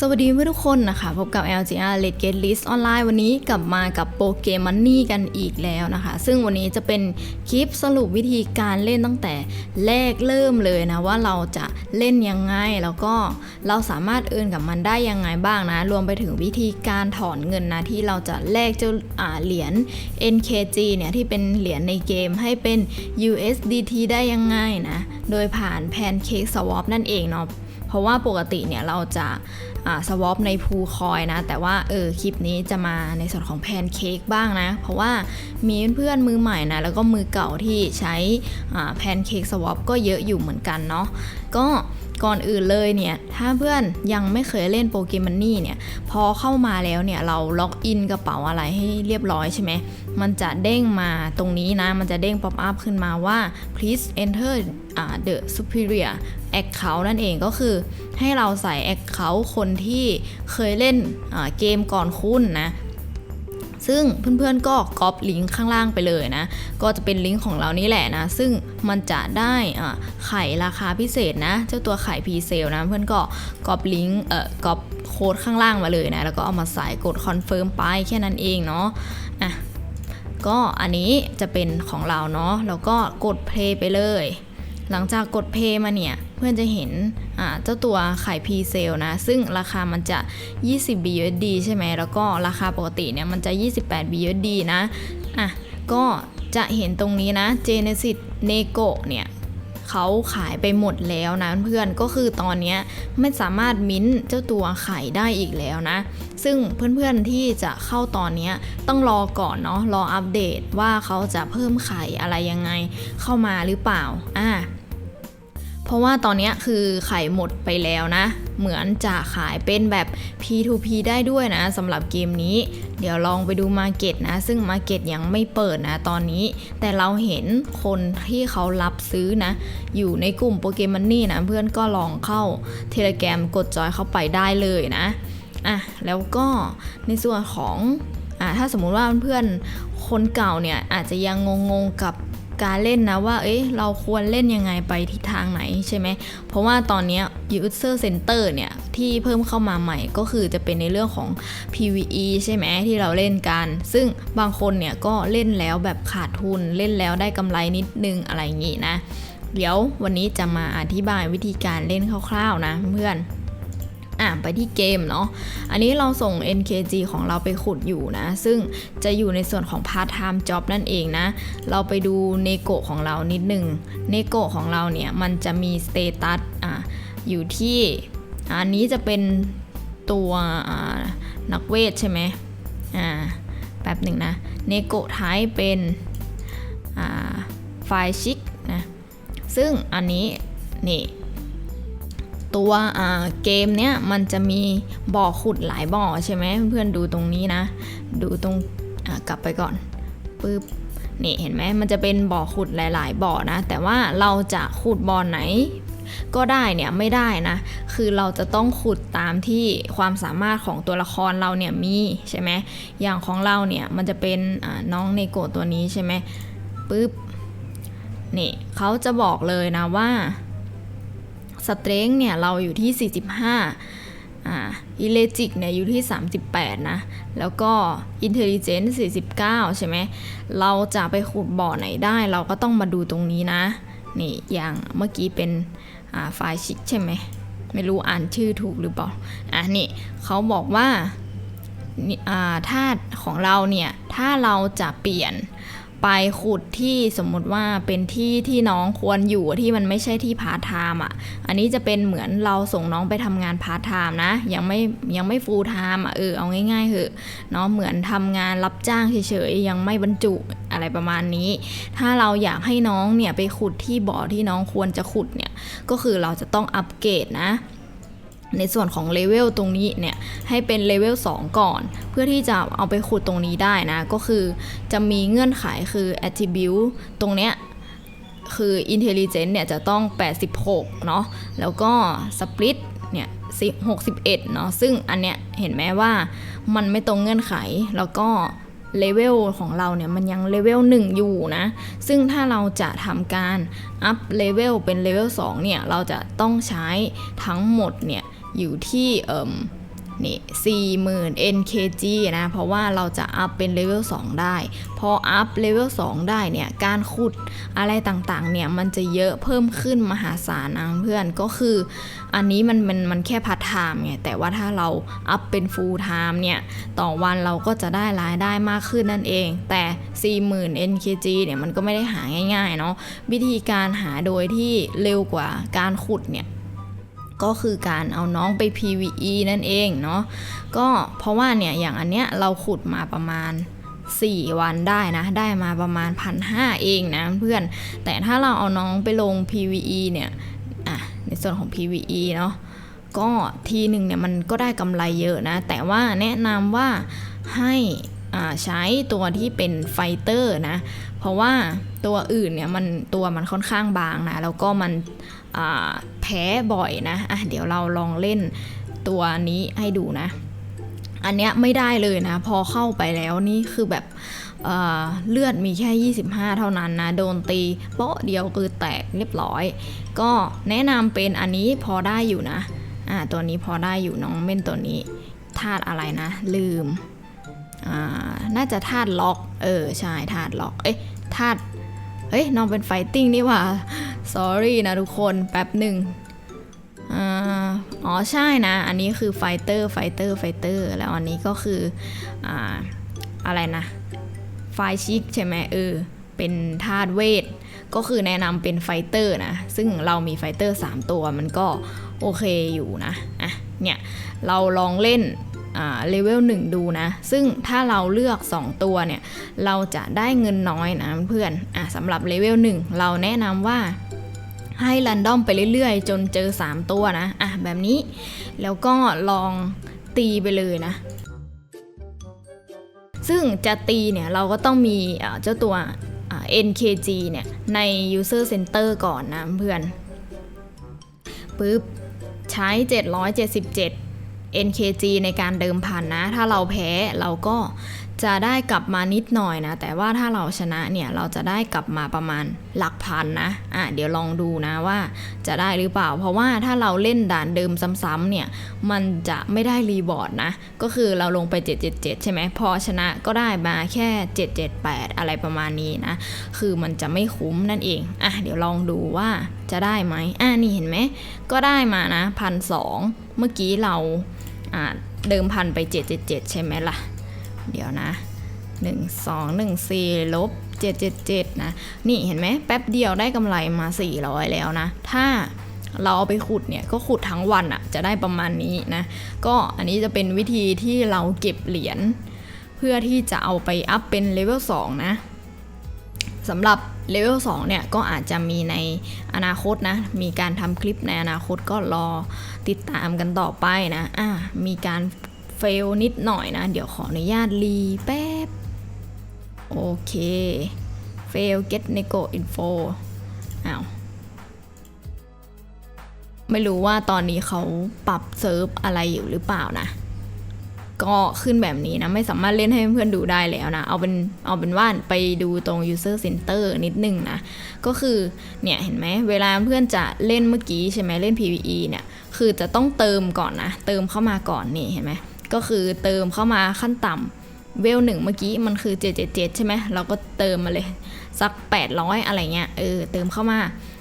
สวัสดีเพื่อนทุกคนนะคะ พบกับ LGR Let Get List ออนไลน์วันนี้กลับมากับโปเกม Money กันอีกแล้วนะคะ ซึ่งวันนี้จะเป็นคลิปสรุปวิธีการเล่นตั้งแต่แรกเริ่มเลยนะ ว่าเราจะเล่นยังไง แล้วก็เราสามารถเอินกับมันได้ยังไงบ้างนะ รวมไปถึงวิธีการถอนเงินนะ ที่เราจะแลกเจ้าอ่าเหรียญ NKG เนี่ย ที่เป็นเหรียญในเกมให้เป็น USDT ได้ยังไงนะ โดยผ่าน Pancake Swap นั่นเองเนาะเพราะว่าปกติเนี่ยเราจะ สวอปในพูคอยนะ แต่ว่าเออคลิปนี้จะมาในส่วนของแพนเค้กบ้างนะ เพราะว่ามีเพื่อนมือใหม่นะ แล้วก็มือเก่าที่ใช้แพนเค้กสวอปก็เยอะอยู่เหมือนกันเนาะก็ก่อนอื่นเลยเนี่ย ถ้าเพื่อนยังไม่เคยเล่นโปเกมอนนี่เนี่ย พอเข้ามาแล้วเนี่ย เราล็อกอินกระเป๋าอะไรให้เรียบร้อยใช่ไหม มันจะเด้งมาตรงนี้นะ มันจะเด้งป๊อปอัพขึ้นมาว่า please enter uh, the superior account นั่นเองก็คือให้เราใส่ account คนที่เคยเล่นเกมก่อนคุณนะซึ่งเพื่อนๆก็ก๊อปลิงก์ข้างล่างไปเลยนะ ก็จะเป็นลิงก์ของเรานี่แหละนะ ซึ่งมันจะได้ไข่ราคาพิเศษนะ เจ้าตัวไข่พีเซลนะเพื่อนก็ก๊อปลิงก์เอ่อก๊อปโค้ดข้างล่างมาเลยนะ แล้วก็เอามาใส่กดคอนเฟิร์มไปแค่นั้นเองเนาะอะ ก็อันนี้จะเป็นของเราเนาะแล้วก็กดเพลย์ไปเลย หลังจากกดเพย์มาเนี่ย เพื่อนจะเห็นเจ้าตัวไข่พีเซลนะ ซึ่งราคามันจะ 20 BUSD ใช่ไหมแล้วก็ราคาปกติเนี่ยมันจะ 28 BUSD นะอะก็จะเห็นตรงนี้นะ Genesis Nego เนี่ย เขาขายไปหมดแล้วนะเพื่อนก็คือตอนนี้ไม่สามารถมิ้นเจ้าตัวขายได้อีกแล้วนะ ซึ่งเพื่อนๆที่จะเข้าตอนนี้ต้องรอก่อนเนาะรออัปเดตว่าเขาจะเพิ่มไข่อะไรยังไงเข้ามาหรือเปล่าอะ เพราะว่าตอนนี้คือไข่หมดไปแล้วนะ เหมือนจะขายเป็นแบบ P2P ได้ด้วยนะสำหรับเกมนี้ เดี๋ยวลองไปดูมาเก็ตนะ ซึ่งมาเก็ตยังไม่เปิดนะตอนนี้ แต่เราเห็นคนที่เขารับซื้อนะ อยู่ในกลุ่มโปเกมอนนี่นะเพื่อนก็ลองเข้าเทเลแกรมกดจอยเข้าไปได้เลยนะอะแล้วก็ในส่วนของอะถ้าสมมุติว่าเพื่อนคนเก่าเนี่ยอาจจะยังงงๆกับ การเล่นนะว่า เอ้ยเราควรเล่นยังไงไปทิศทางไหนใช่ไหม เพราะว่าตอนนี้ user center เนี่ย ที่เพิ่มเข้ามาใหม่ก็คือจะเป็นในเรื่องของ PVE ใช่ไหมที่เราเล่นกัน ซึ่งบางคนเนี่ยก็เล่นแล้วแบบขาดทุนเล่นแล้วได้กำไรนิดนึงอะไรอย่างงี้นะ เดี๋ยววันนี้จะมาอธิบายวิธีการเล่นคร่าวๆนะเพื่อน อะไปที่เกมเนาะ อันนี้เราส่ง NKG ของเราไปขุดอยู่นะ ซึ่งจะอยู่ในส่วนของ Part Time Job นั่นเองนะ เราไปดูเนโกของเรานิดหนึ่งเนโกของเราเนี่ย มันจะมีสเตตัสอะอยู่ที่อันนี้จะเป็นตัวนักเวทใช่ไหมอ่าแป๊บหนึ่งนะ เนโกท้ายเป็นไฟชิกนะ ซึ่งอันนี้นี่ ตัวเกมเนี้ยมันจะมีบ่อขุดหลายบ่อใช่ไหมเพื่อนๆดูตรงนี้นะ ดูตรงกลับไปก่อนปึ๊บนี่เห็นไหมมันจะเป็นบ่อขุดหลาย ๆ บ่อนะ แต่ว่าเราจะขุดบ่อไหน ก็ได้เนี่ยไม่ได้นะ คือเราจะต้องขุดตามที่ความสามารถของตัวละครเราเนี่ยมีใช่ไหมอย่างของเราเนี่ยมันจะเป็นน้องเนโกตัวนี้ใช่ไหมปึ๊บนี่เขาจะบอกเลยนะว่า สเตรนเนี่ยเราอยู่ที่ 45อ่าอิเลจิกเนี่ยอยู่ที่ 38 นะ แล้วก็อินเทลเจนต์49 ใช่ไหม เราจะไปขุดบ่อไหนได้ เราก็ต้องมาดูตรงนี้นะ นี่อย่างเมื่อกี้เป็นอ่าไฟชิกใช่ไหม ไม่รู้อ่านชื่อถูกหรือเปล่า อะนี่เขาบอกว่าธาตุของเราเนี่ย ถ้าเราจะเปลี่ยน ไปขุดที่สมมุติว่าเป็นที่ที่น้องควรอยู่ที่มันไม่ใช่ที่พาร์ทไทม์อะ อันนี้จะเป็นเหมือนเราส่งน้องไปทำงานพาร์ทไทม์นะ ยังไม่ยังไม่ฟูลไทม์อะเออเอาง่ายๆเหอะเนาะเหมือนทำงานรับจ้างเฉยๆยังไม่บรรจุอะไรประมาณนี้ ถ้าเราอยากให้น้องเนี่ยไปขุดที่บ่อที่น้องควรจะขุดเนี่ยก็คือเราจะต้องอัปเกรดนะ ในส่วนของเลเวลตรงนี้เนี่ยให้เป็นเลเวล2 ก่อน เพื่อที่จะเอาไปขุดตรงนี้ได้นะ ก็คือจะมีเงื่อนไขคือ attribute ตรงเนี้ยคือ intelligence เนี่ยจะต้อง 86 เนาะแล้วก็ split เนี่ย61 เนาะซึ่งอันเนี้ยเห็นไหมว่ามันไม่ตรงเงื่อนไขแล้วก็เลเวลของเราเนี่ยมันยังเลเวล1อยู่นะ ซึ่งถ้าเราจะทำการอัพเลเวลเป็นเลเวล2เนี่ย เราจะต้องใช้ทั้งหมดเนี่ย อยู่ที่เอ่อนี่40,000 NKG นะ เพราะว่าเราจะอัพเป็นเลเวล2ได้ พออัพเลเวล2ได้เนี่ย การขุดอะไรต่างๆ เนี่ย มันจะเยอะเพิ่มขึ้นมหาศาลนะเพื่อน ก็คือ อันนี้มันมันมันแค่พาร์ทไทม์ไง แต่ว่าถ้าเราอัพเป็นฟูลไทม์เนี่ย ต่อวันเราก็จะได้รายได้มากขึ้นนั่นเอง แต่ 40,000 NKG เนี่ย มันก็ไม่ได้หาง่ายๆ เนาะ วิธีการหาโดยที่เร็วกว่าการขุดเนี่ย ก็คือการเอาน้องไป PVE นั่นเองเนาะก็เพราะว่าเนี่ยอย่างอันเนี้ยเราขุดมาประมาณ 4 วันได้นะ ได้มาประมาณพันห้าเองนะเพื่อน แต่ถ้าเราเอาน้องไปลง PVE เนี่ยอะในส่วนของ PVE เนาะก็ทีหนึ่งเนี่ยมันก็ได้กำไรเยอะนะ แต่ว่าแนะนำว่าให้อ่าใช้ตัวที่เป็นไฟเตอร์นะ เพราะว่าตัวอื่นเนี่ยมันตัวมันค่อนข้างบางนะ แล้วก็มัน แพ้บ่อยนะอะเดี๋ยวเราลองเล่นตัวนี้ให้ดูนะ อันเนี้ยไม่ได้เลยนะ พอเข้าไปแล้วนี่คือแบบเเลือดมีแค่ 25 เท่านั้นนะ โดนตีโป๊ะเดียวคือแตกเรียบร้อย ก็แนะนำเป็นอันนี้พอได้อยู่นะ อ่า ตัวนี้พอได้อยู่น้องเม่นตัวนี้ธาตุอะไรนะ ลืม อ่า น่าจะธาตุล็อก เออ ใช่ธาตุล็อก เอ้ยธาตุเอ้ยน้องเป็นไฟติ้งนี่ว่า sorry นะทุกคน แป๊บหนึ่งอ๋อใช่นะ อันนี้คือไฟเตอร์ไฟเตอร์ไฟเตอร์แล้วอันนี้ก็คืออ่าอะไรนะ ไฟชิกใช่ไหมเออ เป็นธาตุเวท ก็คือแนะนำเป็นไฟเตอร์นะ ซึ่งเรามีไฟเตอร์ 3 ตัวมันก็โอเคอยู่นะ อะ เนี่ย เราลองเล่นเลเวล1ดูนะ ซึ่งถ้าเราเลือก 2 ตัวเนี่ย เราจะได้เงินน้อยนะเพื่อน อะสำหรับเลเวล1เราแนะนำว่า ให้รันดอมไปเรื่อยๆ จนเจอ 3 ตัวนะ อะแบบนี้ แล้วก็ลองตีไปเลยนะ ซึ่งจะตีเนี่ยเราก็ต้องมีเจ้าตัว NKG เนี่ยใน User Center ก่อนนะเพื่อนปึ๊บใช้ 777 NKG ในการเดิมพันนะ ถ้าเราแพ้เราก็ จะได้กลับมานิดหน่อยนะ แต่ว่าถ้าเราชนะเนี่ยเราจะได้กลับมาประมาณหลักพันนะอะเดี๋ยวลองดูนะว่าจะได้หรือเปล่า เพราะว่าถ้าเราเล่นด่านเดิมซ้ำๆเนี่ยมันจะไม่ได้รีบอร์ดนะ ก็คือเราลงไป 777 ใช่ไหมพอชนะก็ได้มาแค่ 778 อะไรประมาณนี้นะ คือมันจะไม่คุ้มนั่นเองอะเดี๋ยวลองดูว่าจะได้ไหมอะนี่เห็นไหมก็ได้มานะพันสองเมื่อกี้เราอ่าเดิมพันไป 777 ใช่ไหมล่ะ เดี๋ยวนะ 1 2 1 4 ลบ 777 นะ นี่เห็นไหมแป๊บเดียวได้กำไรมา 400 แล้วนะ ถ้าเราเอาไปขุดเนี่ย ก็ขุดทั้งวันอะ่ะ จะได้ประมาณนี้นะ ก็อันนี้จะเป็นวิธีที่เราเก็บเหรียญ เพื่อที่จะเอาไปอัพเป็นเลเวล2นะสำหรับเลเวล2เนี่ย ก็อาจจะมีในอนาคตนะ มีการทำคลิปในอนาคตก็รอติดตามกันต่อไปนะ อ่ามีการ เฟลนิดหน่อยนะ เดี๋ยวขออนุญาตรีแป๊บ โอเค fail get nego info อ้าวไม่รู้ว่าตอนนี้เขาปรับเซิร์ฟอะไรอยู่หรือเปล่านะ ก็ขึ้นแบบนี้นะ ไม่สามารถเล่นให้เพื่อนดูได้แล้วนะ เอาเป็นเอาเป็นว่าไปดูตรง user center นิดนึงนะ ก็คือ เนี่ยเห็นไหมเวลาเพื่อนจะเล่นเมื่อกี้ใช่ไหมเล่น PVE เนี่ย คือจะต้องเติมก่อนนะ เติมเข้ามาก่อนนี่เห็นไหม ก็คือเติมเข้ามาขั้นต่ำเวลหนึ่งเมื่อกี้มันคือ 777 ใช่ไหมเราก็เติมมาเลยสัก 800 อะไรเงี้ยเออเติมเข้ามา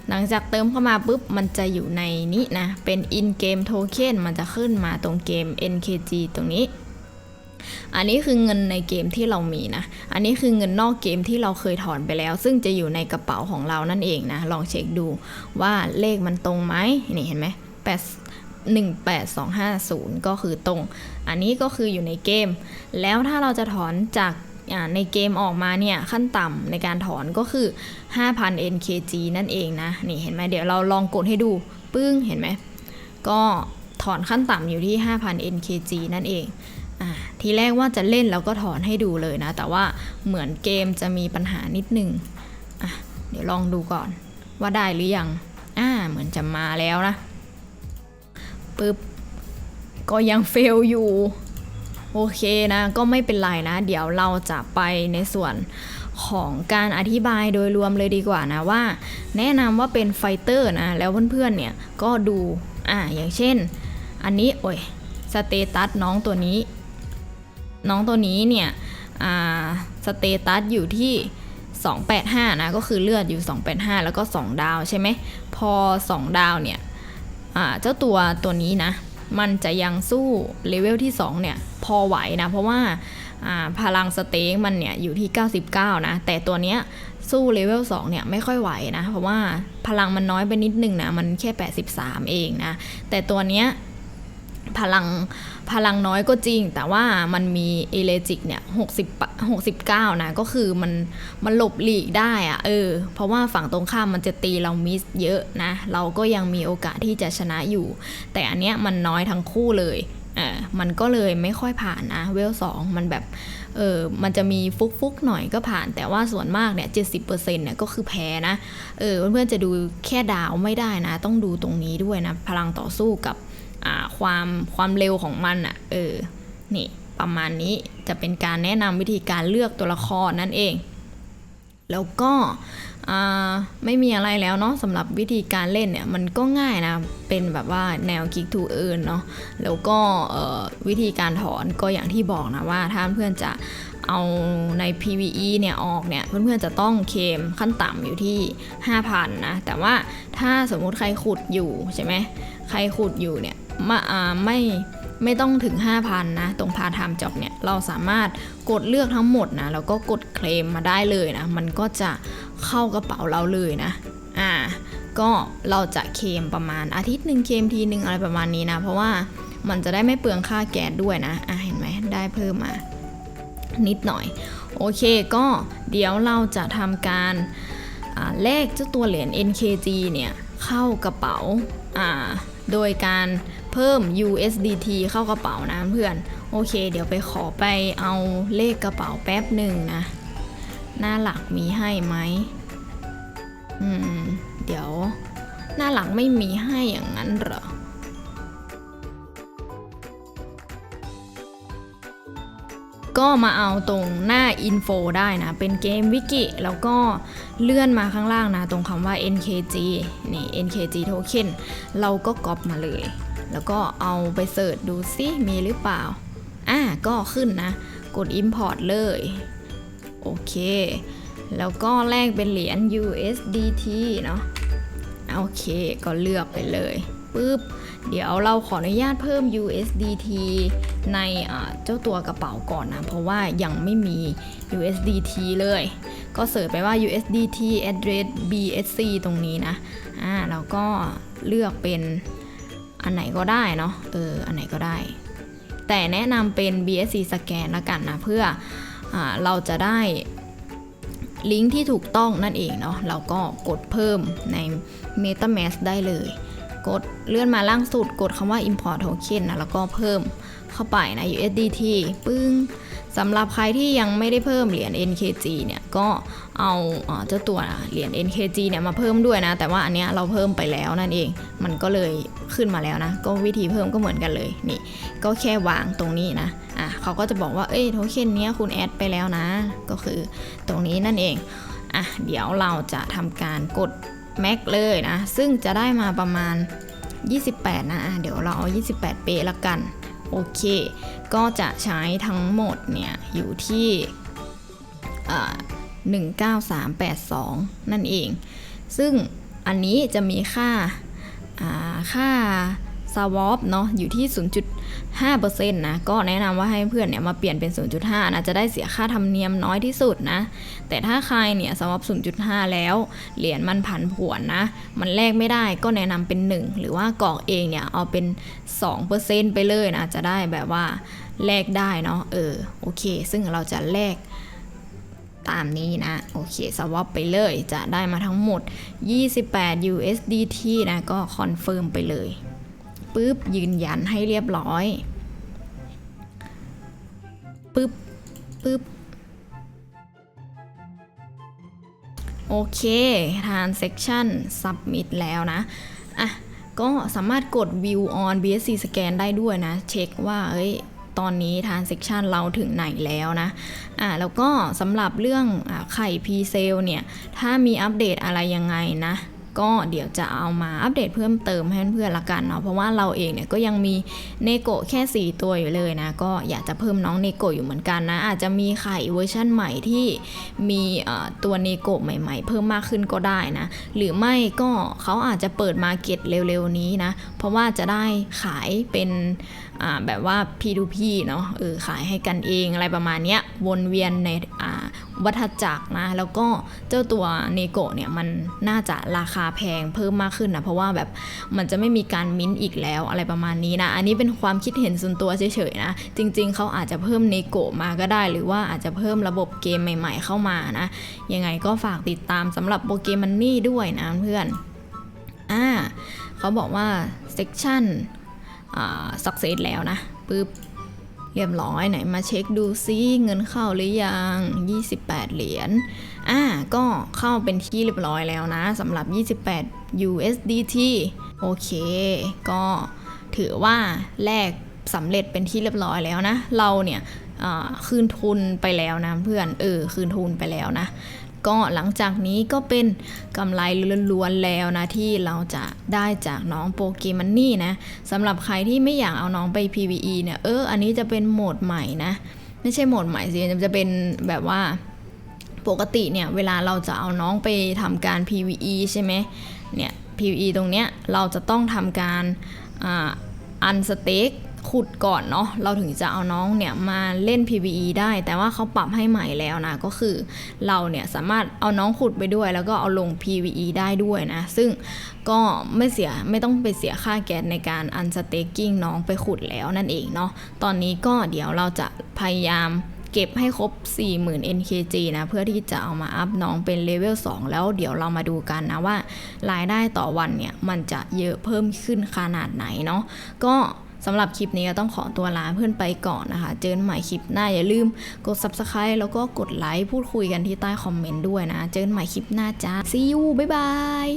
หลังจากเติมเข้ามาปุ๊บ มันจะอยู่ในนี้นะ เป็น in game token มันจะขึ้นมาตรงเกม NKG ตรงนี้ อันนี้คือเงินในเกมที่เรามีนะ อันนี้คือเงินนอกเกมที่เราเคยถอนไปแล้ว ซึ่งจะอยู่ในกระเป๋าของเรานั่นเองนะ ลองเช็คดูว่าเลขมันตรงไหมนี่เห็นไหม8 18250 ก็คือตรง อันนี้ก็คืออยู่ในเกม แล้วถ้าเราจะถอนจากในเกมออกมาเนี่ยขั้นต่ำในการถอนก็คือ 5,000 NKG นั่นเองนะ นี่เห็นไหมเดี๋ยวเราลองกดให้ดูปึ้งเห็นไหม ก็ถอนขั้นต่ำอยู่ที่ 5,000 NKG นั่นเองอทีแรกว่าจะเล่นแล้วก็ถอนให้ดูเลยนะ แต่ว่าเหมือนเกมจะมีปัญหานิดนึงอะเดี๋ยวลองดูก่อนว่าได้หรือยัง อ่า เหมือนจะมาแล้วนะปึ๊บ ก็ยังเฟลอยู่ โอเคนะ ก็ไม่เป็นไรนะ เดี๋ยวเราจะไปในส่วนของการอธิบายโดยรวมเลยดีกว่านะว่า แนะนำว่าเป็นไฟเตอร์นะ แล้วเพื่อนๆเนี่ยก็ดูอ่าอย่างเช่น อันนี้โอ้ยสเตตัสน้องตัวนี้ น้องตัวนี้เนี่ยอ่าสเตตัสอยู่ที่ 285 นะ ก็คือเลือดอยู่ 285 แล้วก็ 2 ดาวใช่ไหม พอ 2 ดาวเนี่ยอ่าเจ้าตัวตัวนี้นะ มันจะยังสู้เลเวลที่ 2 เนี่ย พอไหวนะ เพราะว่าพลังสเต็กมันเนี่ยอยู่ที่ 99 นะ แต่ตัวเนี้ยสู้เลเวล2เนี่ยไม่ค่อยไหวนะ เพราะว่าพลังมันน้อยไปนิดนึงนะ มันแค่ 83 เองนะ แต่ตัวเนี้ย พลังพลังน้อยก็จริง แต่ว่ามันมีเอเลจิกเนี่ย60 69นะ ก็คือมันมันหลบหลีกได้อะเออ เพราะว่าฝั่งตรงข้ามมันจะตีเรามิสเยอะนะ เราก็ยังมีโอกาสที่จะชนะอยู่ แต่อันเนี้ยมันน้อยทั้งคู่เลยเออมันก็เลยไม่ค่อยผ่านนะ เวลสองมันแบบเออมันจะมีฟุกฟุกหน่อยก็ผ่าน แต่ว่าส่วนมากเนี่ย70%เปอร์เซ็นต์เนี่ยก็คือแพ้นะ เออเพื่อนๆจะดูแค่ดาวไม่ได้นะ ต้องดูตรงนี้ด้วยนะ พลังต่อสู้กับ ความความเร็วของมันอะ่ะเออนี่ประมาณนี้จะเป็นการแนะนำวิธีการเลือกตัวละครนั่นเอง แล้วก็ไม่มีอะไรแล้วเนาะสำหรับวิธีการเล่นเนี่ยมันก็ง่ายนะ เป็นแบบว่าแนว kick to earn เนาะแล้วก็วิธีการถอนก็อย่างที่บอกนะว่าถ้าเพื่อนจะเอาใน PVE เนี่ยออกเนี่ยเพื่อนๆจะต้องเคมขั้นต่ำอยู่ที่ 5,000นะแต่ว่าถ้าสมมุติใครขุดอยู่ใช่ไหมใครขุดอยู่เนี่ย มาไม่ไม่ต้องถึง 5,000 นะ ตรงพาทไทม์จ็อบเนี่ย เราสามารถกดเลือกทั้งหมดนะ แล้วก็กดเคลมมาได้เลยนะ มันก็จะเข้ากระเป๋าเราเลยนะ อ่า ก็เราจะเคลมประมาณอาทิตย์หนึ่งเคลมทีหนึ่งอะไรประมาณนี้นะ เพราะว่ามันจะได้ไม่เปลืองค่าแก๊สด้วยนะ อะเห็นไหมได้เพิ่มมา นิดหน่อย โอเค ก็เดี๋ยวเราจะทำการแลกเจ้าตัวเหรียญ NKG เนี่ยเข้ากระเป๋า อ่า โดยการเพิ่ม USDT เข้ากระเป๋านะเพื่อน โอเค เดี๋ยวไปขอไปเอาเลขกระเป๋าแป๊บหนึ่งนะ หน้าหลักมีให้ไหมอืม เดี๋ยว หน้าหลังไม่มีให้อย่างนั้นเหรอก็มาเอาตรงหน้า info ได้นะ เป็นเกมวิกิ แล้วก็เลื่อนมาข้างล่างนะ ตรงคำว่า nkg นี่ nkg token เราก็ก๊อปมาเลย แล้วก็เอาไปเสิร์ชดูซิมีหรือเปล่า อะก็ขึ้นนะ กด import เลย โอเค แล้วก็แลกเป็นเหรียญ USDT เนาะโอเค ก็เลือกไปเลยปุ๊บ เดี๋ยวเราขออนุญาตเพิ่ม USDT ในเจ้าตัวกระเป๋าก่อนนะ เพราะว่ายังไม่มี USDT เลย ก็เสิร์ชไปว่า USDT address BSC ตรงนี้นะ อ่า แล้วก็เลือกเป็น อันไหนก็ได้เนาะเอออันไหนก็ได้ แต่แนะนำเป็น BSC สแกนละกันนะเพื่ออเราจะได้ลิงก์ที่ถูกต้องนั่นเองเนาะเราก็กดเพิ่มใน MetaMask ได้เลย กดเลื่อนมาล่างสุดกดคำว่า import token นะแล้วก็เพิ่ม เข้าไปนะ USDT ปึ้งสำหรับใครที่ยังไม่ได้เพิ่มเหรียญ NKG เนี่ยก็เอาเจ้าตัวเหรียญ NKG เนี่ยมาเพิ่มด้วยนะ แต่ว่าอันเนี้ยเราเพิ่มไปแล้วนั่นเอง มันก็เลยขึ้นมาแล้วนะ ก็วิธีเพิ่มก็เหมือนกันเลยนี่ ก็แค่วางตรงนี้นะอะเขาก็จะบอกว่าเอ้ยโทเค็นเนี้ยคุณแอดไปแล้วนะ ก็คือตรงนี้นั่นเองอะเดี๋ยวเราจะทำการกด Mac เลยนะ ซึ่งจะได้มาประมาณ 28 นะะเดี๋ยวเราเอา 28 เปละกัน โอเค ก็จะใช้ทั้งหมดเนี่ย อยู่ที่อ่า19382 นั่นเอง ซึ่งอันนี้จะมีค่าอ่าค่า s w a p เนาะอยู่ที่ 0.5%นะก็แนะนำว่าให้เพื่อนเนี่ยมาเปลี่ยนเป็น 0.5 นะจะได้เสียค่าธรรมเนียมน้อยที่สุดนะ แต่ถ้าใครเนี่ย s w a p 0.5 แล้ว เหรียญมันผันผวนนะ มันแลกไม่ได้ก็แนะนำเป็น 1 หรือว่ากรอกเองเนี่ยเอาเป็น 2%ไปเลยนะจะได้แบบว่าแลกได้เนาะเออโอเค ซึ่งเราจะแลกตามนี้นะ โอเคสวอปไปเลยจะได้มาทั้งหมด 28 USDT นะ ก็คอนเฟิร์มไปเลย ปุ๊บยืนยันให้เรียบร้อยปุ๊บปุ๊บโอเค transaction submit แล้วนะ อะ ก็สามารถกด view on BSC scan ได้ด้วยนะ เช็คว่าเอ้ย ตอนนี้ transaction เราถึงไหนแล้วนะ อ่าแล้วก็สำหรับเรื่องอไข่ p sale เนี่ย ถ้ามีอัปเดตอะไรยังไงนะ ก็เดี๋ยวจะเอามาอัปเดตเพิ่มเติมให้เพื่อนๆละกันเนาะเพราะว่าเราเองเนี่ยก็ยังมีเนโกะแค่ 4 ตัวอยู่เลยนะ ก็อยากจะเพิ่มน้องเนโกะอยู่เหมือนกันนะ อาจจะมีไข่เวอร์ชั่นใหม่ที่มีตัวเนโกะใหม่ๆ เพิ่มมากขึ้นก็ได้นะ หรือไม่ก็เขาอาจจะเปิดมาเก็ตเร็วๆนี้นะ เพราะว่าจะได้ขายเป็น แบบว่า P2P เนาะเออขายให้กันเองอะไรประมาณเนี้ยวนเวียนในวัฏจักรนะ แล้วก็เจ้าตัวเนโกะเนี่ยมันน่าจะราคาแพงเพิ่มมากขึ้นนะ เพราะว่าแบบมันจะไม่มีการมิ้นท์อีกแล้วอะไรประมาณนี้นะ อันนี้เป็นความคิดเห็นส่วนตัวเฉยๆนะ จริง ๆเขาอาจจะเพิ่มเนโกะมาก็ได้ หรือว่าอาจจะเพิ่มระบบเกมใหม่ ๆ เข้ามานะ ยังไงก็ฝากติดตามสำหรับโปเกมันนี่ด้วยนะเพื่อนอ่าเขาบอกว่าเซ c ชันอ่า สักเซสแล้วนะปึ๊บเรียบร้อยไหนมาเช็คดูซิเงินเข้าหรือยัง 28 เหรียญอ่าก็เข้าเป็นที่เรียบร้อยแล้วนะสำหรับ 28 USDT โอเค ก็ถือว่าแลกสำเร็จเป็นที่เรียบร้อยแล้วนะ เราเนี่ยคืนทุนไปแล้วนะเพื่อนเออคืนทุนไปแล้วนะ ก็หลังจากนี้ก็เป็นกำไรล้วนๆแล้วนะที่เราจะได้จากน้องโปเกมันนี่นะสำหรับใครที่ไม่อยากเอาน้องไป PVE เนี่ยเอออันนี้จะเป็นโหมดใหม่นะ ไม่ใช่โหมดใหม่สิจะเป็นแบบว่าปกติเนี่ยเวลาเราจะเอาน้องไปทำการ PVE ใช่ไหมเนี่ย PVE ตรงเนี้ยเราจะต้องทำการอ่าอันสเต็ก ขุดก่อนเนาะเราถึงจะเอาน้องเนี่ยมาเล่น PVE ได้ แต่ว่าเขาปรับให้ใหม่แล้วนะก็คือเราเนี่ยสามารถเอาน้องขุดไปด้วย แล้วก็เอาลง PVE ได้ด้วยนะ ซึ่งก็ไม่เสียไม่ต้องไปเสียค่าแก๊สในการอันสเต็กกิ้งน้องไปขุดแล้วนั่นเองเนาะตอนนี้ก็เดี๋ยวเราจะพยายามเก็บให้ครบ 40,000 NKG นะ เพื่อที่จะเอามาอัพน้องเป็นเลเวล 2 แล้วเดี๋ยวเรามาดูกันนะว่า รายได้ต่อวันเนี่ย มันจะเยอะเพิ่มขึ้นขนาดไหนเนาะก็ สำหรับคลิปนี้ก็ต้องขอตัวลาเพื่อนไปก่อนนะคะ เจอกันใหม่คลิปหน้าอย่าลืมกด Subscribe แล้วก็กดไลค์พูดคุยกันที่ใต้คอมเมนต์ด้วยนะ เจอกันใหม่คลิปหน้าจ้า see you บ๊ายบาย